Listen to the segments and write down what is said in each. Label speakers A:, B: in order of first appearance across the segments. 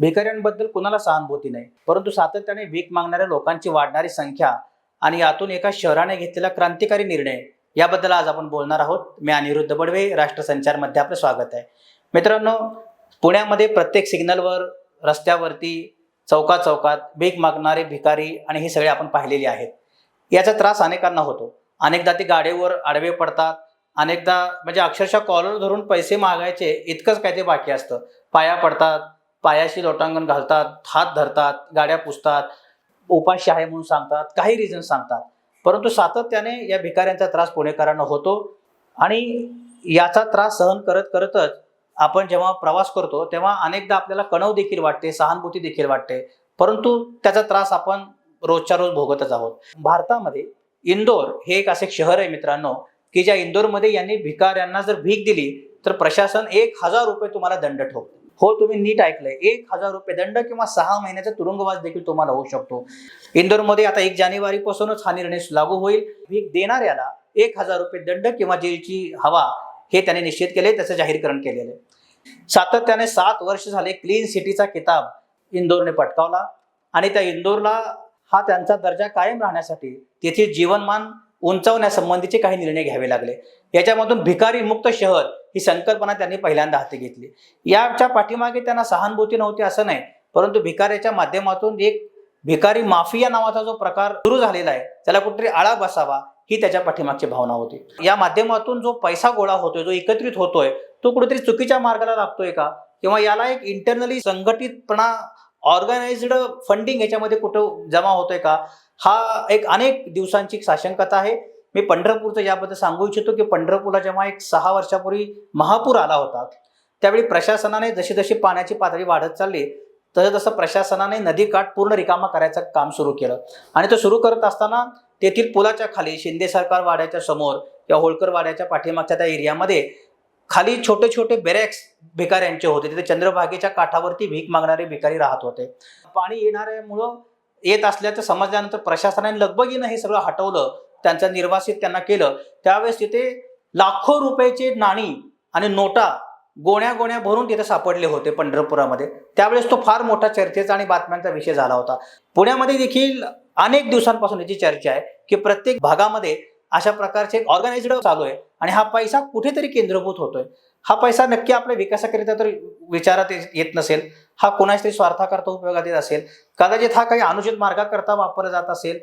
A: भिकाऱ्यांबद्दल कुणाला सहानुभूती नाही. परंतु सातत्याने भीक मागणाऱ्या लोकांची वाढणारी संख्या आणि यातून एका शहराने घेतलेला क्रांतिकारी निर्णय याबद्दल आज आपण बोलणार आहोत. मी अनिरुद्ध बडवे राष्ट्रसंचारमध्ये आपलं स्वागत आहे. मित्रांनो पुण्यामध्ये प्रत्येक सिग्नलवर रस्त्यावरती चौका चौकात भीक मागणारे भिकारी आणि हे सगळे आपण पाहिलेले आहेत. याचा त्रास अनेकांना होतो. अनेकदा ते गाडीवर आडवे पडतात. अनेकदा म्हणजे अक्षरशः कॉलर धरून पैसे मागायचे इतकंच काय ते बाकी असतं. पाया पडतात पायाशी लोटांगण घालतात हात धरतात गाड्या पुसतात उपाशी आहे म्हणून सांगतात काही रिझन सांगतात. परंतु सातत्याने या भिकाऱ्यांचा त्रास पुणेकरांना होतो आणि याचा त्रास सहन करत करतच आपण जेव्हा प्रवास करतो तेव्हा अनेकदा आपल्याला कणव देखील वाटते सहानुभूती देखील वाटते. परंतु त्याचा त्रास आपण रोजच्या रोज भोगतच आहोत. भारतामध्ये इंदोर हे एक असे शहर आहे मित्रांनो की ज्या इंदोरमध्ये यांनी भिकाऱ्यांना जर भीक दिली तर प्रशासन एक हजार रुपये तुम्हाला दंड ठोकतो. हो तुम्ही नीट ऐकलंय. एक हजार रुपये दंड किंवा सहा महिन्याचा तुरुंगवास देखील तुम्हाला होऊ शकतो. इंदोरमध्ये आता एक जानेवारी पासूनच हा निर्णय लागू होईल. भीक देणाऱ्याला एक हजार रुपये दंड किंवा जेलची हवा हे त्याने निश्चित केले त्याचं जाहीरकरण केलेलं आहे. सातत्याने सात वर्ष झाले क्लीन सिटीचा किताब इंदोरने पटकावला आणि त्या इंदोरला हा त्यांचा दर्जा कायम राहण्यासाठी तेथील जीवनमान उंचावण्यासंबंधीचे काही निर्णय घ्यावे लागले. याच्यामधून भिकारी मुक्त शहर ही संकल्पना त्यांनी पहिल्यांदा हाती घेतली. याच्या पाठीमागे त्यांना सहानुभूती नव्हती असं नाही. परंतु भिकाऱ्याच्या माध्यमातून एक भिकारी माफिया नावाचा जो प्रकार सुरू झालेला आहे त्याला कुठेतरी आळा बसावा ही त्याच्या पाठीमागची भावना होती. या माध्यमातून जो पैसा गोळा होतोय जो एकत्रित होतोय तो कुठेतरी चुकीच्या मार्गाला लागतोय का? किंवा याला एक इंटरनली संघटितपणा ऑर्गनाइज्ड फंडिंग याच्यामध्ये कुठं जमा होतोय का? हा एक अनेक दिवसांची साशंकता आहे. मी पंढरपूरचं याबद्दल सांगू इच्छितो की पंढरपूरला जेव्हा एक सहा वर्षापूर्वी महापूर आला होता त्यावेळी प्रशासनाने जशी जशी पाण्याची पातळी वाढत चालली तसं तसं प्रशासनाने नदीकाठ पूर्ण रिकामा करायचं काम सुरू केलं. आणि तो सुरू करत असताना तेथील पुलाच्या खाली शिंदे सरकार वाड्याच्या समोर या होळकर वाड्याच्या पाठीमागच्या त्या एरियामध्ये खाली छोटे छोटे बेरॅक्स भिकाऱ्यांचे होते. तिथे चंद्रभागेच्या काठावरती भीक मागणारे भिकारी राहत होते. पाणी येणाऱ्यामुळं येत असल्याचं समजल्यानंतर प्रशासनाने लगबगीनं हे सगळं हटवलं. त्यांचं निर्वासित त्यांना केलं त्यावेळेस तिथे लाखो रुपयाची नाणी आणि नोटा गोण्या गोण्या भरून तिथे सापडले होते पंढरपुरामध्ये. त्यावेळेस तो फार मोठा चर्चेचा आणि बातम्यांचा विषय झाला होता. पुण्यामध्ये देखील अनेक दिवसांपासून याची चर्चा आहे की प्रत्येक भागामध्ये अशा प्रकारचे ऑर्गनाइज्ड चालू आहे आणि हा पैसा कुठेतरी केंद्रभूत होतोय. हा पैसा नक्की आपल्या विकासाकरिता तर विचारात येत नसेल हा कोणाच्या तरी स्वार्थाकरता उपयोगात येत असेल कदाचित हा काही अनुचित मार्गाकरता वापरला जात असेल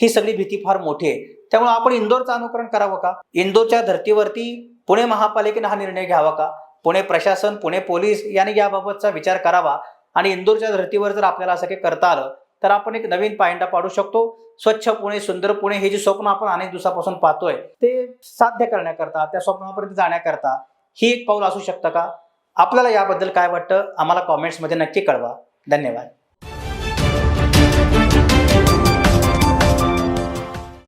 A: ही सगळी भीती फार मोठी आहे. त्यामुळे आपण इंदोरचं अनुकरण करावं का? इंदोरच्या धर्तीवरती पुणे महापालिकेनं हा निर्णय घ्यावा का? पुणे प्रशासन पुणे पोलीस यांनी याबाबतचा विचार करावा आणि इंदोरच्या धर्तीवर जर आपल्याला असं काही करता आलं तर आपण एक नवीन पायंडा पाडू शकतो. स्वच्छ पुणे सुंदर पुणे हे जे स्वप्न आपण अनेक दिवसापासून पाहतोय ते साध्य करण्याकरता त्या स्वप्नापर्यंत जाण्याकरता ही एक पाऊल असू शकतं का? आपल्याला याबद्दल काय वाटतं? आम्हाला कॉमेंट्समध्ये नक्की कळवा. धन्यवाद.